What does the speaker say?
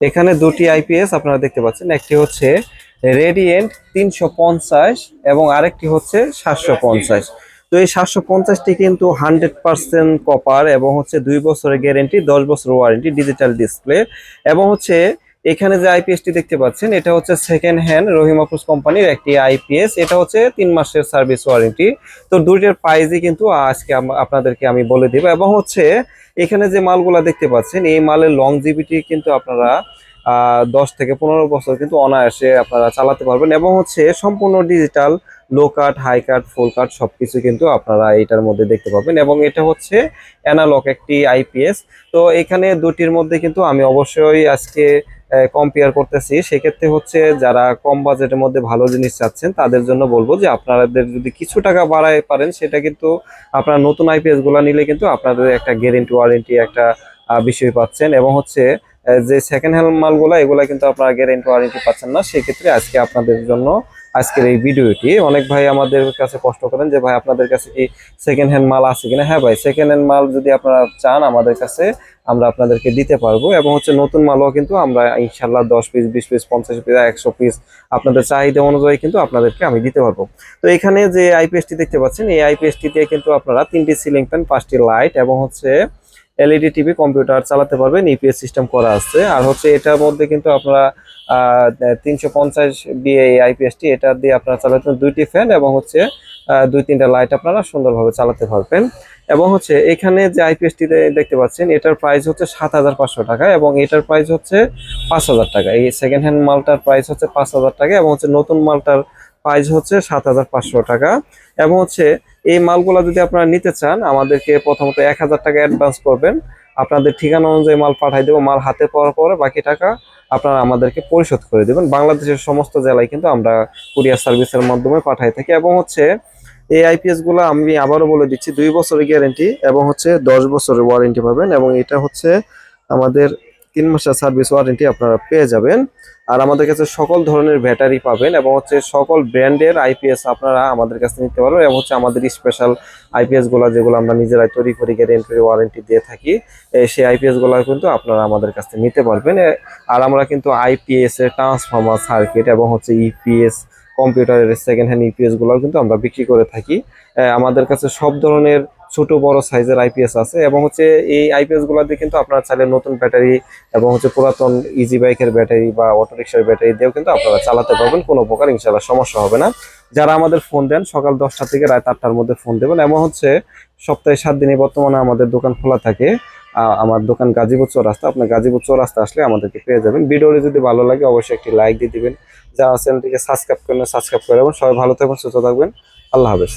এখানে দুটি আইপিএস আপনারা দেখতে পাচ্ছেন। একটি হচ্ছে রেডিয়েন্ট তিনশো পঞ্চাশ এবং আরেকটি হচ্ছে সাতশো পঞ্চাশ। তো এই সাতশো পঞ্চাশটি কিন্তু হান্ড্রেড পার্সেন্ট কপার এবং হচ্ছে দুই বছরের গ্যারেন্টি দশ বছর ওয়ারেন্টি ডিজিটাল ডিসপ্লে এবং হচ্ছে এখানে যে আইপিএসটি দেখতে পাচ্ছেন, এটা হচ্ছে সেকেন্ড হ্যান্ড রহিম আফরোজ কোম্পানির একটি আইপিএস এটা হচ্ছে তিন মাসের সার্ভিস ওয়ারেন্টি তো দুইটার প্রাইজই কিন্তু আজকে আপনাদেরকে আমি বলে দিব এবং হচ্ছে এখানে যে মালগুলা দেখতে পাচ্ছেন, এই মালের লংজিভিটি কিন্তু আপনারা দশ থেকে পনেরো বছর কিন্তু অনায়াসে আপনারা চালাতে পারবেন এবং হচ্ছে সম্পূর্ণ digital low cut high card full cut সবকিছু কিন্তু আপনারা এটার মধ্যে দেখতে পাবেন এবং এটা হচ্ছে অ্যানালক একটি আইপিএস তো এখানে দুটির মধ্যে কিন্তু আমি অবশ্যই আজকে কম্পেয়ার করতেছি, সেক্ষেত্রে হচ্ছে যারা কম বাজেটের মধ্যে ভালো জিনিস চাচ্ছেন, তাদের জন্য বলব যে আপনাদের যদি কিছু টাকা বাড়ায় পারেন, সেটা কিন্তু আপনার নতুন আইপিএসগুলা নিলে কিন্তু আপনাদের একটা গ্যারেন্টি ওয়ারেন্টি একটা বিষয় পাচ্ছেন। এবং হচ্ছে যে সেকেন্ড হ্যান্ড মালগুলো, এগুলো কিন্তু আপনারা গ্যারেন্টি ওয়ারেন্টি পাচ্ছেন না। সেক্ষেত্রে আজকে আপনাদের জন্য আজকের এই ভিডিওটি। অনেক ভাই আমাদের কাছে কষ্ট করেন যে, ভাই, আপনাদের কাছে কি সেকেন্ড হ্যান্ড মাল আছে কিনা? হ্যাঁ ভাই সেকেন্ড হ্যান্ড মাল যদি আপনারা চান আমাদের কাছে, আমরা আপনাদেরকে দিতে পারব। এবং হচ্ছে নতুন মালও কিন্তু আমরা ইনশাল্লাহ দশ পিস, বিশ পিস, পঞ্চাশ পিস, একশো পিস আপনাদের চাহিদা অনুযায়ী কিন্তু আপনাদেরকে আমি দিতে পারব। তো এখানে যে আইপিএসটি দেখতে পাচ্ছেন, এই আইপিএসটিতে কিন্তু আপনারা তিনটি সিলিং ফ্যান পাঁচটি লাইট এবং হচ্ছে এলইডি টিভি কম্পিউটার চালাতে পারবেন ইপিএস সিস্টেম করা আছে। আর হচ্ছে এটার মধ্যে কিন্তু আপনারা তিনশো পঞ্চাশ বিএ আইপিএসটি এটা দিয়ে আপনারা চালাতে দুইটি ফ্যান এবং হচ্ছে দুই তিনটা লাইট আপনারা সুন্দরভাবে চালাতে পারবেন। এবং হচ্ছে এখানে যে আইপিএসটি দেখতে পাচ্ছেন, এটার প্রাইস হচ্ছে সাত হাজার পাঁচশো টাকা এবং এটার প্রাইস হচ্ছে পাঁচ হাজার টাকা। এই সেকেন্ড হ্যান্ড মালটার প্রাইস হচ্ছে পাঁচ হাজার টাকা এবং হচ্ছে নতুন মালটার প্রাইস হচ্ছে সাত হাজার পাঁচশো টাকা। এবং হচ্ছে এই মালগুলা যদি আপনারা নিতে চান, আমাদেরকে প্রথমত এক হাজার টাকা অ্যাডভান্স করবেন। আপনাদের ঠিকানা অনুযায়ী মাল পাঠাই দেবো, মাল হাতে পাওয়ার পরে বাকি টাকা আপনারা আমাদেরকে পরিশোধ করে দেবেন। বাংলাদেশের সমস্ত জেলায় কিন্তু আমরা কুরিয়ার সার্ভিসের মাধ্যমে পাঠাই থাকি। এবং হচ্ছে এই আইপিএসগুলো আমি আবারও বলে দিচ্ছি, দুই বছরের গ্যারেন্টি এবং হচ্ছে দশ বছরের ওয়ারেন্টি পাবেন। এবং এটা হচ্ছে আমাদের তিন মাসের সার্ভিস ওয়ারেন্টি আপনারা পেয়ে যাবেন। আর আমাদের কাছে সকল ধরনের ব্যাটারি পাবেন এবং হচ্ছে সকল ব্র্যান্ডের আইপিএস আপনারা আমাদের কাছে নিতে পারবেন এবং হচ্ছে আমাদের স্পেশাল আইপিএসগুলা যেগুলো আমরা নিজেরাই তৈরি করি গ্যারেন্টি ওয়ারেন্টি দিয়ে থাকি সেই আইপিএসগুলা কিন্তু আপনারা আমাদের কাছ নিতে পারবেন। আর আমরা কিন্তু আইপিএস এর ট্রান্সফর্মার সার্কিট এবং হচ্ছে ইপিএস কম্পিউটারের সেকেন্ড হ্যান্ড ইপিএসগুলো কিন্তু আমরা বিক্রি করে থাকি। আমাদের কাছে সব ধরনের ছোট বড় সাইজের আইপিএস আছে এবং হচ্ছে এই আইপিএস গুলাতে কিন্তু আপনারা চাইলে নতুন ব্যাটারি এবং হচ্ছে পুরাতন ইজি বাইকের ব্যাটারি বা অটো রিক্সার ব্যাটারি দিয়েও কিন্তু আপনারা চালাতে পারবেন, কোনো প্রকার ইনশাল্লাহ সমস্যা হবে না। যারা আমাদের ফোন দেন, সকাল দশটা থেকে রাত আটটার মধ্যে ফোন দেবেন এবং হচ্ছে সপ্তাহে সাত দিনে বর্তমানে আমাদের দোকান খোলা থাকে। আমার দোকান গাজীপুর চৌরাস্তা আপনার গাজীপুর চৌরাস্তা আসলে আমাদেরকে পেয়ে যাবেন। ভিডিওটি যদি ভালো লাগে, অবশ্যই একটি লাইক দিয়ে দিবেন। যারা চ্যানেলটিকে সাবস্ক্রাইব করেন সাবস্ক্রাইব করে এবং সবাই ভালো থাকবেন, সুস্থ থাকবেন। আল্লাহ হাফেজ।